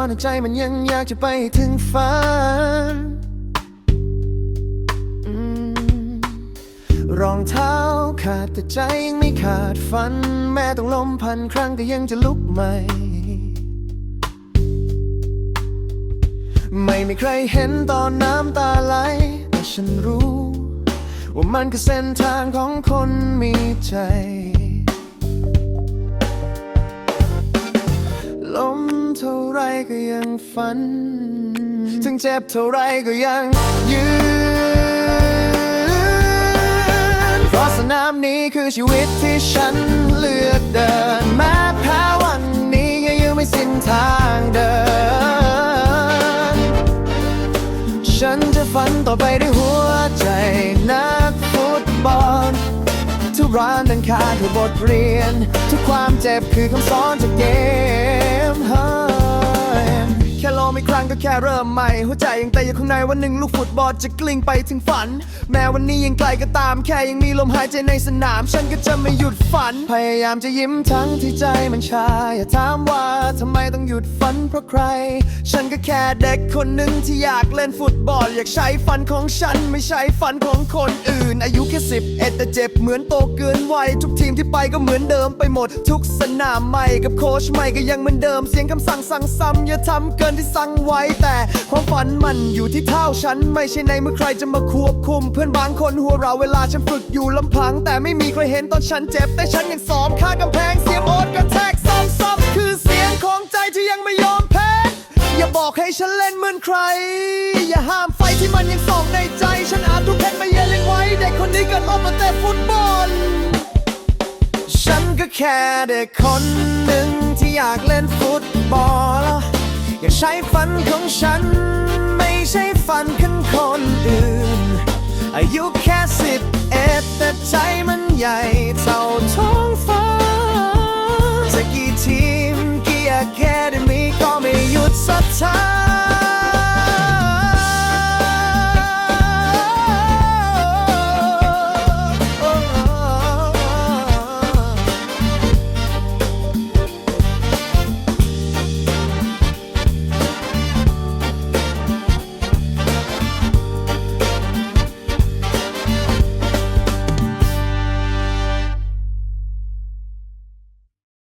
อนใจมันยังอยากจะไปถึงฝันรองเท้าขาดแต่ใจยังไม่ขาดฝัน แม้ต้องล้มพันครั้งก็ยังจะลุกใหม่ ไม่มีใครเห็นตอนน้ำตาไหล แต่ฉันรู้ ว่ามันคือเส้นทางของคนมีใจ ยังฝัน ถึงเจ็บเท่าไรก็ยังยืนเพราะสนามนี้คือชีวิตที่ฉันเลือกเดินแม้แพ้วันนี้ก็ยังไม่สิ้นทางเดิน ฉันจะฝันต่อไปด้วยหัวใจนักฟุตบอลทุกร้านนั้นค่าคือบทเรียน ทุกความเจ็บคือคำสอนจากเกมเฮ องอีกครั้งก็แค่เริ่มใหม่ หัวใจยังเตะอยู่ข้างในวันหนึ่งลูกฟุตบอลจะกลิ้งไปถึงฝัน แม้วันนี้ยังไกลก็ตามแค่ยังมีลมหายใจในสนาม ฉันก็จะไม่หยุดฝัน พยายามจะยิ้มทั้งที่ใจมันชาอย่าถามว่าทำไมต้องหยุดฝันเพราะใคร ฉันก็แค่เด็กคนหนึ่งที่อยากเล่นฟุตบอล อยากใช้ฝันของฉันไม่ใช่ฝันของคนอื่น อายุแค่สิบเอ็ดแต่เจ็บเหมือนโตเกินวัยทุกทีมที่ไปก็เหมือนเดิมไปหมด ทุกสนามใหม่กับโค้ชใหม่ก็ยังเหมือนเดิมเสียงคำสั่งสั่งซ้ำอย่าทำเกินที่สั่งไว้ แต่ความฝันมันอยู่ที่เท้าฉัน ไม่ใช่ในมือใครจะมาควบคุม เพื่อนบางคนหัวเราะเวลาฉันฝึกอยู่ลำพัง แต่ไม่มีใครเห็นตอนฉันเจ็บ แต่ฉันยังซ้อมข้างกำแพงเสียงโอ๊ตกระแทกซ้ำๆคือเสียงของใจที่ยังไม่ยอมแพ้ อย่าบอกให้ฉันเล่นเหมือนใคร อย่าห้ามไฟที่มันยังส่องในใจ ฉันอาจทุกเพชรมาเย็นเลี้ยงไว้ เด็กคนนี้เกิดมามาเตะฟุตบอลฉันก็แค่เด็กคนหนึ่งที่อยากเล่นฟุต ใช่ฝันของฉัน ไม่ใช่ฝันขึ้นคนอื่น อายุแค่สิบเอ็ดแต่ใจมันใหญ่เท่าท้องฟ้าจะกี่ทีมกี่อะแคเดมีก็ไม่หยุดสักที